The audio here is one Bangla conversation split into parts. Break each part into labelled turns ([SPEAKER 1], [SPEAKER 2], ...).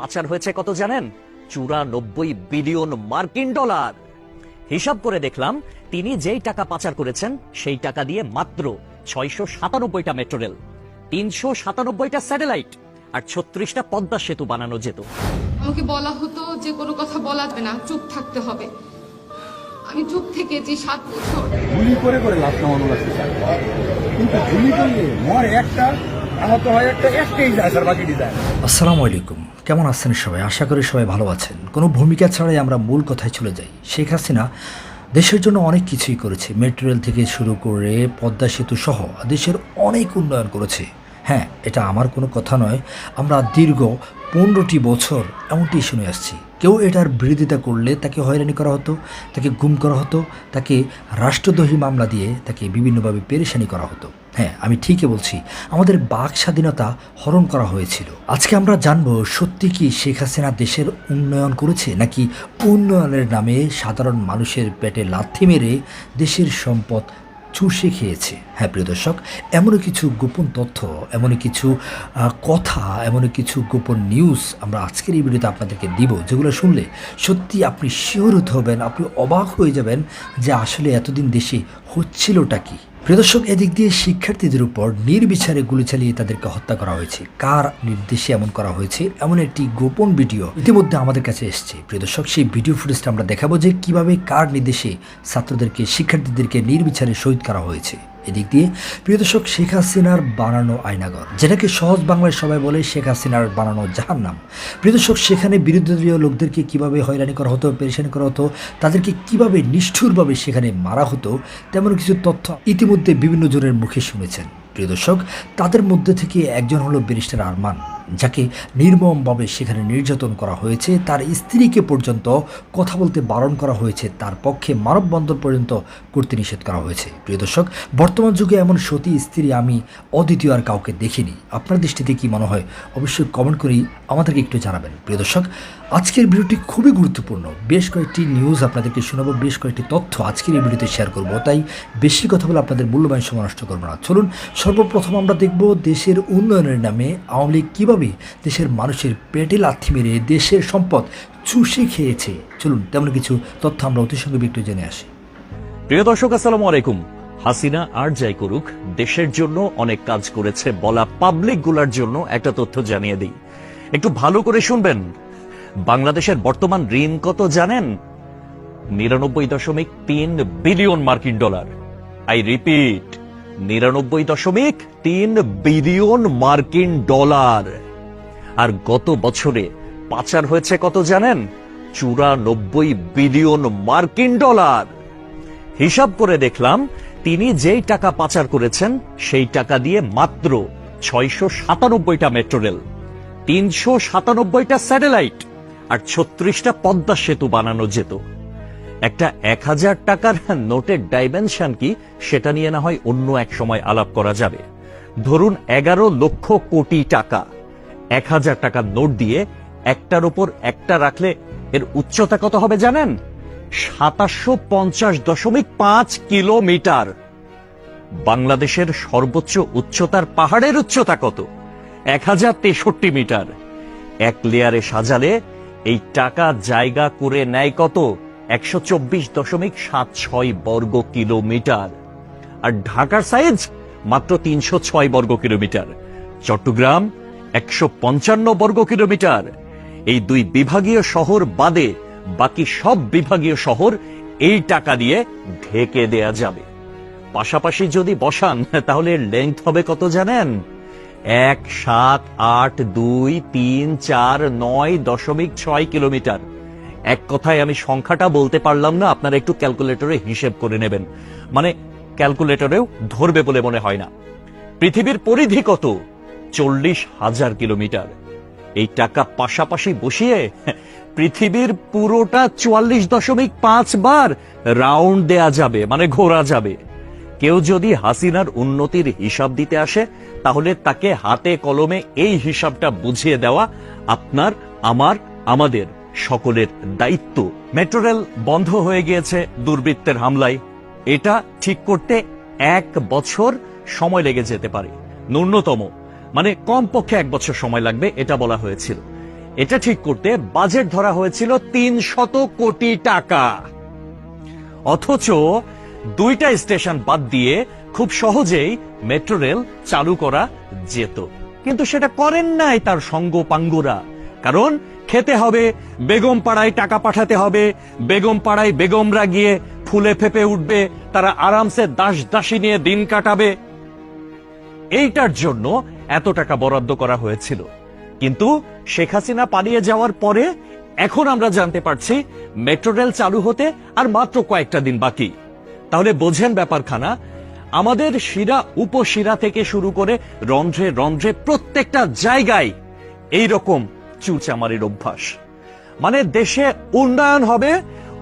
[SPEAKER 1] পাচার হয়েছে কত জানেন? চুরানব্বই বিলিয়ন মার্কিন ডলার। হিসাব করে দেখলাম তিনি যেই টাকা পাচার করেছেন সেই টাকা দিয়ে মাত্র ছয়শো সাতানব্বইটা মেট্রো রেল তিনশো সাতানব্বইটা স্যাটেলাইট আর ছত্রিশটা পদ্মা সেতু বানানো যেত।
[SPEAKER 2] আমাকে বলা হতো যে কোনো কথা বলা যাবে না চুপ থাকতে হবে। আমি চুপ থেকেছি সাত বছর।
[SPEAKER 3] গুলি করে করে লাভ নামানো লাগছে কিন্তু গুলি করলে মর একটা আহত হয় একটা একটাই যায় স্যার বাকিটি যায়।
[SPEAKER 4] আসসালামু আলাইকুম। কেমন আছেন সবাই? আশা করি সবাই ভালো আছেন। কোনো ভূমিকা ছাড়াই আমরা মূল কথায় চলে যাই। শেখ হাসিনা দেশের জন্য অনেক কিছুই করেছে। মেট্রো রেল থেকে শুরু করে পদ্মা সেতু সহ দেশের অনেক উন্নয়ন করেছে। হ্যাঁ এটা আমার কোনো কথা নয়। আমরা দীর্ঘ পনেরোটি বছর এমনটি শুনে আসছি। কেউ এটার বিরোধিতা করলে তাকে হয়রানি করা হতো, তাকে গুম করা হতো, তাকে রাষ্ট্রদ্রোহী মামলা দিয়ে তাকে বিভিন্নভাবে পেরেশানি করা হতো। হ্যাঁ আমি ঠিকই বলছি। আমাদের বাক স্বাধীনতা হরণ করা হয়েছিল। আজকে আমরা জানব, সত্যি কি শেখ হাসিনা দেশের উন্নয়ন করেছে, নাকি উন্নয়নের নামে সাধারণ মানুষের পেটে লাথি মেরে দেশের সম্পদ চুষে খেয়েছে? হ্যাঁ প্রিয় দর্শক, এমনই কিছু গোপন তথ্য, এমনই কিছু কথা, এমনই কিছু গোপন নিউজ আমরা আজকের এই ভিডিওতে আপনাদেরকে দিব, যেগুলো শুনলে সত্যি আপনি শিওর হতে হবেন, আপনি অবাক হয়ে যাবেন যে আসলে এতদিন দেশে হচ্ছিলটা কি। প্রিয় দর্শক, এদিক দিয়ে শিক্ষার্থীদের উপর নির্বিচারে গুলি চালিয়ে তাদেরকে হত্যা করা হয়েছে। কার নির্দেশে এমন করা হয়েছে? এমন একটি গোপন ভিডিও ইতিমধ্যে আমাদের কাছে এসছে। প্রিয়দর্শক সেই ভিডিও ফুটেজটা আমরা দেখাবো যে কীভাবে কার নির্দেশে ছাত্রদেরকে, শিক্ষার্থীদেরকে নির্বিচারে শহীদ করা হয়েছে। এদিক দিয়ে। প্রিয় দর্শক, শেখ হাসিনার বানানো আয়নাগর যেটাকে সহজ বাংলায় সবাই বলে শেখ হাসিনার বানানো জাহান্নাম। প্রিয় দর্শক, সেখানে বিরোধী দলীয় লোকদেরকে কীভাবে হয়রানি করা হতো, পেরেশানি করা হতো, তাদেরকে কীভাবে নিষ্ঠুরভাবে সেখানে মারা হতো, তেমন কিছু তথ্য ইতিমধ্যে বিভিন্ন জনের মুখে শুনেছেন। প্রিয় দর্শক, তাদের মধ্যে থেকে একজন হলো ব্যারিস্টার আরমান। যাকে নির্মমভাবে সেখানে নির্যাতন করা হয়েছে, তার স্ত্রীকে পর্যন্ত কথা বলতে বারণ করা হয়েছে, তার পক্ষে মানববন্ধন পর্যন্ত করতে নিষেধ করা হয়েছে। প্রিয় দর্শক, বর্তমান যুগে এমন সতী স্ত্রী আমি অদ্বিতীয় আর কাউকে দেখিনি। আপনার দৃষ্টিতে কি মনে হয়? অবশ্যই কমেন্ট করেই আমাদেরকে একটু জানাবেন। প্রিয় দর্শক আজকের ভিডিওটি খুবই গুরুত্বপূর্ণ। বেশ কয়েকটি নিউজ আপনাদেরকে শোনাবো, বেশ কয়েকটি তথ্য আজকের এই ভিডিওতে শেয়ার করব, তাই বেশি কথা বলে আপনাদের মূল্যবান সময় নষ্ট করব না। চলুন, সর্বপ্রথম আমরা দেখব দেশের উন্নয়নের নামে আওয়ামী লীগ কীভাবে দেশের মানুষের পেটে লাথি মেরে দেশের সম্পদ চুষে খেয়েছে। চলুন, তেমন কিছু তথ্য আমরা অতি সঙ্গে একটু জেনে আসি।
[SPEAKER 1] প্রিয় দর্শক, আসসালামু আলাইকুম। হাসিনা আর যাই করুক, দেশের জন্য অনেক কাজ করেছে বলা পাবলিকগুলার জন্য একটা তথ্য জানিয়ে দিই। একটু ভালো করে শুনবেন। বাংলাদেশের বর্তমান ঋণ কত জানেন? নিরানব্বই দশমিক তিন বিলিয়ন মার্কিন ডলার। আই রিপিট, নিরানব্বই দশমিক তিন বিলিয়ন মার্কিন ডলার। আর গত বছরে পাচার হয়েছে কত জানেন? চুরানব্বই বিলিয়ন মার্কিন ডলার। হিসাব করে দেখলাম, তিনি যেই টাকা পাচার করেছেন, সেই টাকা দিয়ে মাত্র ছয়শো সাতানব্বইটা মেট্রো রেল, তিনশো সাতানব্বইটা স্যাটেলাইট আর ছত্রিশটা পদ্মা সেতু বানানো যেত। একটা এক হাজার টাকার নোটের ডাইমেনশন কি, সেটা নিয়ে না হয় অন্য এক সময় আলাপ করা যাবে। ধরুন এগারো লক্ষ কোটি টাকা। এক হাজার টাকার নোট দিয়ে একটার উপর একটা রাখলে এর উচ্চতা কত হবে জানেন? সাতাশশো পঞ্চাশ দশমিক পাঁচ কিলোমিটার। বাংলাদেশের সর্বোচ্চ উচ্চতার পাহাড়ের উচ্চতা কত? এক হাজার তেষট্টি মিটার। এক লেয়ারে সাজালে এই টাকা জায়গা করে নেয় কত? একশো চব্বিশ দশমিক সাত ছয় বর্গ কিলোমিটার। আর ঢাকার সাইজ মাত্র তিনশো ছয় বর্গ কিলোমিটার। চট্টগ্রাম একশো পঞ্চান্ন বর্গ কিলোমিটার। এই দুই বিভাগীয় শহর বাদে বাকি সব বিভাগীয় শহর এই টাকা দিয়ে ঢেকে দেয়া যাবে। পাশাপাশি যদি বসান, তাহলে লেংথ হবে কত জানেন? এক সাত আট দুই তিন চার নয় দশমিক ছয় কিলোমিটার। এক কথায় আমি সংখ্যাটা বলতে পারলাম না, আপনারা একটু ক্যালকুলেটরে হিসেব করে নেবেন। মানে ক্যালকুলেটরেও ধরবে বলে মনে হয় না। পৃথিবীর পরিধি কত? চল্লিশ হাজার কিলোমিটার। এই টাকা পাশাপাশি বসিয়ে পৃথিবীর পুরোটা চুয়াল্লিশ দশমিক পাঁচ বার রাউন্ড দেয়া যাবে মানে ঘোরা যাবে। কেউ যদি হাসিনার উন্নতির হিসাব দিতে আসে, তাহলে তাকে হাতে কলমে এই হিসাবটা বুঝিয়ে দেওয়া আপনার, আমার, আমাদের সকলের দায়িত্ব। মেট্রো রেল বন্ধ হয়ে গিয়েছে দুর্বৃত্তের হামলায়। এটা ঠিক করতে এক বছর সময় লেগে যেতে পারে। ন্যূনতম মানে কমপক্ষে এক বছর সময় লাগবে, এটা বলা হয়েছিল। এটা ঠিক করতে বাজেট ধরা হয়েছিল তিন শত কোটি টাকা। অথচ দুইটা স্টেশন বাদ দিয়ে খুব সহজেই মেট্রো রেল চালু করা যেত। কিন্তু সেটা করেন নাই তার সঙ্গ পাঙ্গুরা কারণ খেতে হবে, বেগম পাড়ায় টাকা পাঠাতে হবে, বেগম পাড়ায় বেগমরা গিয়ে ফুলে ফেপে উঠবে, তারা আরামসে দাস দাসী নিয়ে দিন কাটাবে। এইটার জন্য এত টাকা বরাদ্দ করা হয়েছিল। কিন্তু শেখ হাসিনা পালিয়ে যাওয়ার পরে এখন আমরা জানতে পারছি, মেট্রো রেল চালু হতে আর মাত্র কয়েকটা দিন বাকি। তাহলে বোঝেন ব্যাপারখানা, আমাদের শিরা উপশিরা থেকে শুরু করে রন্ধ্রে রন্ধ্রে প্রত্যেকটা জায়গায় এই রকম চুরচামারির অভ্যাস। মানে দেশে উন্নয়ন হবে,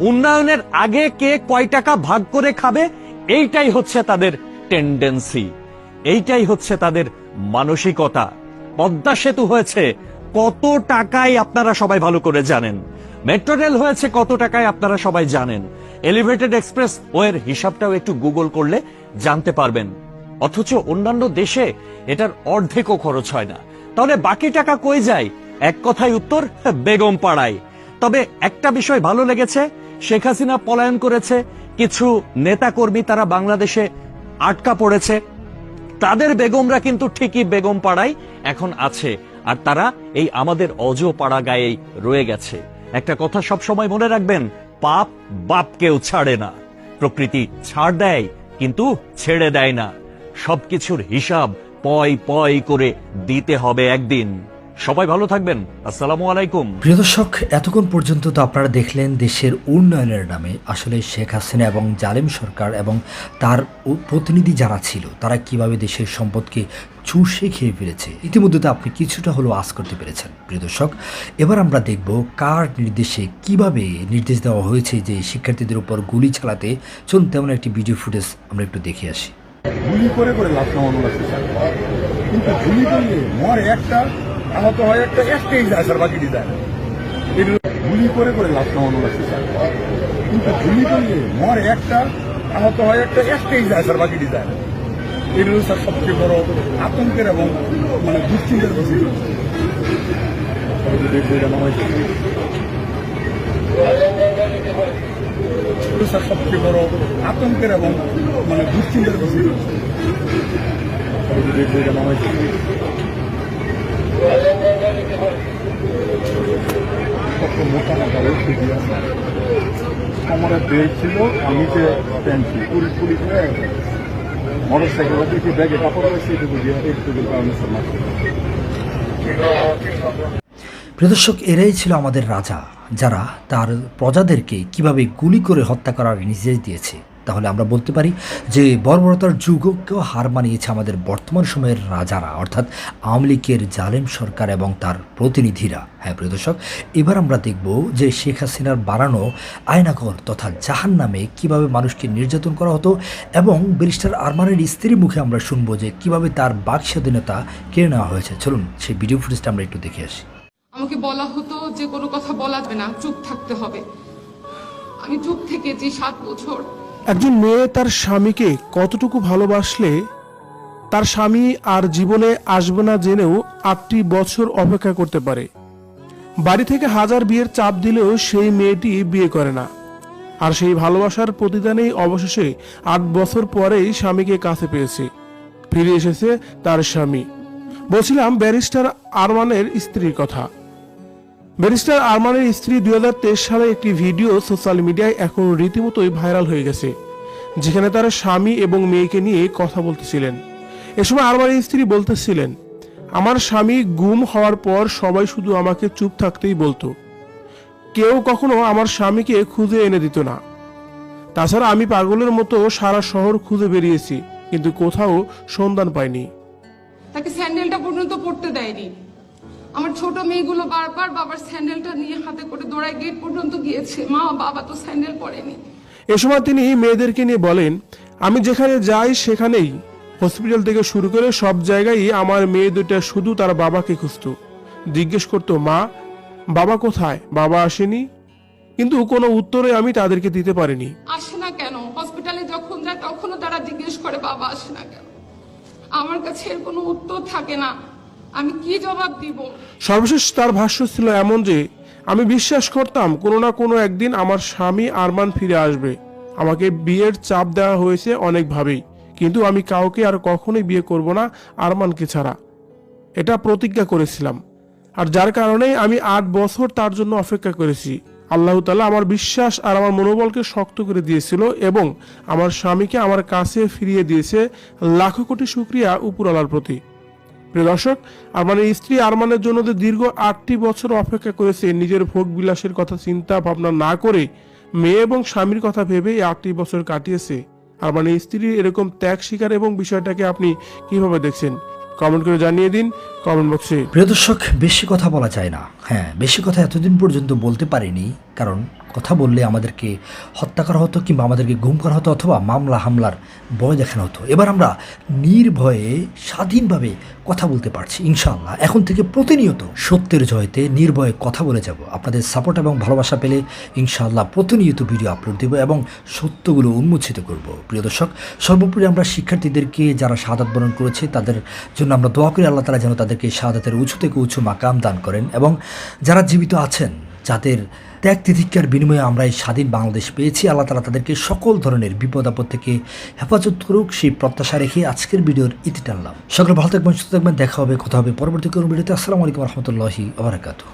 [SPEAKER 1] উন্নয়নের আগে কে কয় টাকা ভাগ করে খাবে, এইটাই হচ্ছে তাদের টেন্ডেন্সি এইটাই হচ্ছে তাদের মানসিকতা। পদ্মা সেতু হয়েছে, কত টাকায় আপনারা সবাই ভালো করে জানেন। মেট্রো রেল হয়েছে কত টাকায় আপনারা সবাই জানেন। এলিভেটেড এক্সপ্রেস ওয়ের হিসাবটাও একটু গুগল করলে জানতে পারবেন। অথচ অন্যান্য দেশে এটার অর্ধেকও খরচ হয় না। তাহলে বাকি টাকা কই যায়? এক কথায় উত্তর, বেগম পাড়ায়। তবে একটা বিষয় ভালো লেগেছে, শেখ হাসিনা পলায়ন করেছে, কিছু নেতাকর্মী তারা বাংলাদেশে আটকা পড়েছে। তাদের বেগমরা কিন্তু ঠিকই বেগম পাড়ায় এখন আছে, আর তারা এই আমাদের অজ পাড়া গায়েই রয়ে গেছে। একটা কথা সব সময় মনে রাখবেন, পাপ বাপকেও ছাড়ে না। প্রকৃতি ছাড় দেয়, কিন্তু ছেড়ে দেয় না। সবকিছুর হিসাব পয় পয় করে দিতে হবে একদিন। সবাই ভালো থাকবেন। আসসালামু আলাইকুম।
[SPEAKER 4] প্রিয় দর্শক এতক্ষণ পর্যন্ত তো আপনারা দেখলেন দেশের উন্নয়নের নামে আসলে শেখ হাসিনা এবং জালেম সরকার এবং তার প্রতিনিধি যারা ছিল তারা কীভাবে দেশের সম্পদকে চুষে খেয়ে ফেলেছে। ইতিমধ্যে তো আপনি কিছুটা হলেও আশ করতে পেরেছেন প্রিয় দর্শক। এবার আমরা দেখব কার নির্দেশে কীভাবে নির্দেশ দেওয়া হয়েছে যে শিক্ষার্থীদের উপর গুলি চালাতে। চলুন তেমন একটি ভিডিও ফুটেজ আমরা একটু দেখে আসি।
[SPEAKER 3] গুলি করে করে লাভ স্যার। কিন্তু গুলি করলে মরে একটা আহত হয় একটা একটাই যায় স্যার বাকিটি যায় না। গুলি করে করে লাভ নামানো লাগছে স্যার কিন্তু গুলি করলে মর একটা আহত হয় একটা একটাই যায় স্যার বাকিটি যায় না। এগুলো স্যার সবচেয়ে বড় আতঙ্কের এবং মানে দুশ্চিন্তার বিষয় সবচেয়ে বড় আতঙ্কের এবং মানে দুশ্চিন্তার বিষয় কত মোটা মোটা রয়েছে আমার বেল্ট ছিল যে প্যান্ট পুলিশ পুলিশ হয়ে মোটর সাইকেল ব্যাগে কাপড় রয়েছে এটুকু দিয়ে কারণে মারছে।
[SPEAKER 4] এরাই ছিল আমাদের রাজা, যারা তার প্রজাদেরকে কীভাবে গুলি করে হত্যা করার নির্দেশ দিয়েছে। তাহলে আমরা বলতে পারি যে বর্বরতার যুগকেও হার মানিয়েছে আমাদের বর্তমান সময়ের রাজারা, অর্থাৎ আওয়ামী লীগের জালেম সরকার এবং তার প্রতিনিধিরা। হ্যাঁ প্রিয় দর্শক, এবার আমরা দেখব যে শেখ হাসিনার বাড়ানো আয়নাকর তথা জাহান নামে কীভাবে মানুষকে নির্যাতন করা হতো এবং ব্যারিস্টার আরমানের স্ত্রীর মুখে আমরা শুনব যে কীভাবে তার বাক স্বাধীনতা কেড়ে নেওয়া হয়েছে। চলুন, সেই ভিডিও ফুটেজটা আমরা একটু দেখে আসি।
[SPEAKER 2] আমাকে বলা হতো যে কোনো কথা বলা যাবে না, চুপ থাকতে হবে। আমি চুপ থেকেছি সাত বছর
[SPEAKER 5] একজন মেয়ে তার স্বামীকে কতটুকু ভালোবাসলে, তার স্বামী আর জীবনে আসবে না জেনেও আটটি বছর অপেক্ষা করতে পারে। বাড়ি থেকে হাজার বিয়ের চাপ দিলেও সেই মেয়েটি বিয়ে করে না। আর সেই ভালোবাসার প্রতিদানেই অবশেষে আট বছর পরেই স্বামীকে কাছে পেয়েছে। ফিরে এসেছে তার স্বামী। বলছিলাম, ব্যারিস্টার আরমানের স্ত্রীর কথা। ব্যারিস্টার আরমানের স্ত্রী দু হাজার তেইশ সালে একটি ভিডিও সোশ্যাল মিডিয়ায় এখন রীতিমতোই ভাইরাল হয়ে গেছে, যেখানে তার স্বামী এবং মেয়েকে নিয়ে কথা বলতেছিলেন। এ সময় আরমানের স্ত্রী বলতেছিলেন, আমার স্বামী গুম হওয়ার পর সবাই শুধু আমাকে চুপ থাকতেই বলতো। কেউ কখনো আমার স্বামীকে খুঁজে এনে দিত না। তাছাড়া আমি পাগলের মতো সারা শহর খুঁজে বেরিয়েছি, কিন্তু কোথাও সন্ধান পাইনি।
[SPEAKER 2] তাকে স্যান্ডেলটা পর্যন্ত পড়তে দেয়নি। আমার ছোট মেয়েগুলো বারবার বাবার স্যান্ডেলটা নিয়ে হাতে করে দৌড়ায় গেট পর্যন্ত গিয়েছে। মা বাবা তো স্যান্ডেল পরেনি।
[SPEAKER 5] এ সময় তিনি মেয়েদেরকে নিয়ে বলেন আমি যেখানে যাই সেখানেই হসপিটাল থেকে শুরু করে সব জায়গায় আমার মেয়ে দুটা শুধু তার বাবাকে খুঁজত। জিজ্ঞেস করতো মা বাবা কোথায়? বাবা আসেনি? কিন্তু কোনো উত্তরে আমি তাদেরকে দিতে পারিনি।
[SPEAKER 2] আসে না কেন? হসপিটালে যখন যায় তখনও তারা জিজ্ঞেস করে বাবা আসে না কেন? আমার কাছে এর কোনো উত্তর থাকে না। আমি কি জবাব দিব?
[SPEAKER 5] সর্বশেষ তার ভাষ্য ছিল এমন যে, আমি বিশ্বাস করতাম কোনো না কোনো একদিন আমার স্বামী আরমান ফিরে আসবে। আমাকে বিয়ের চাপ দেওয়া হয়েছে অনেকভাবেই, কিন্তু আমি কাউকে আর কখনোই বিয়ে করব না আরমানকে ছাড়া। এটা প্রতিজ্ঞা করেছিলাম। আর যার কারণে আমি আট বছর তার জন্য অপেক্ষা করেছি। আল্লাহ তালা আমার বিশ্বাস আর আমার মনোবলকে শক্ত করে দিয়েছিল এবং আমার স্বামীকে আমার কাছে ফিরিয়ে দিয়েছে লাখো কোটি শুক্রিয়া উপরওয়ালার প্রতি। প্রিয় দর্শক আরমানের স্ত্রী আরমানের জন্য দীর্ঘ আটটি বছর অপেক্ষা করেছে, নিজের ভোগ বিলাসের কথা চিন্তা ভাবনা না করে মেয়ে এবং স্বামীর কথা ভেবে এই আটটি বছর কাটিয়েছে। আরমানের স্ত্রীর এরকম ত্যাগ স্বীকার এবং বিষয়টাকে আপনি কীভাবে দেখছেন? কমেন্ট করে জানিয়ে দিন কমেন্ট বক্সে।
[SPEAKER 4] প্রিয় দর্শক, বেশি কথা বলা যায় না। হ্যাঁ বেশি কথা এতদিন পর্যন্ত বলতে পারিনি, কারণ কথা বললে আমাদেরকে হত্যা করা হতো কিংবা আমাদেরকে গুম করা হতো অথবা মামলা, হামলার ভয় দেখানো হতো। এবার আমরা নির্ভয়ে, স্বাধীনভাবে কথা বলতে পারছি, ইনশাআল্লাহ। এখন থেকে প্রতিনিয়ত সত্যের জয়তে নির্ভয়ে কথা বলে যাব। আপনাদের সাপোর্ট এবং ভালোবাসা পেলে ইনশাআল্লাহ প্রতিনিয়ত ভিডিও আপলোড দেব এবং সত্যগুলো উন্মোচিত করব। প্রিয় দর্শক, সর্বোপরি আমরা শিক্ষার্থীদেরকে যারা শাহাদাত বরণ করেছে, তাদের জন্য আমরা দোয়া করি, আল্লাহ তালা যেন তাদেরকে শাহাদাতের উঁচু থেকে উঁচু মাকাম দান করেন এবং যারা জীবিত আছেন যাদের ত্যাগ তিতিক্ষার বিনিময়ে আমরা এই স্বাধীন বাংলাদেশ পেয়েছি, আল্লাহ তালা তাদেরকে সকল ধরনের বিপদ আপদ থেকে হেফাজত করুক, সেই প্রত্যাশা রেখে আজকের ভিডিওর ইতি টানলাম। সকলে ভালো থাকবেন, সুস্থ থাকবেন, দেখা হবে, কথা হবে পরবর্তী কোনো ভিডিওতে। আসসালামু আলাইকুম রহমতুল্লাহি আবরাকাতু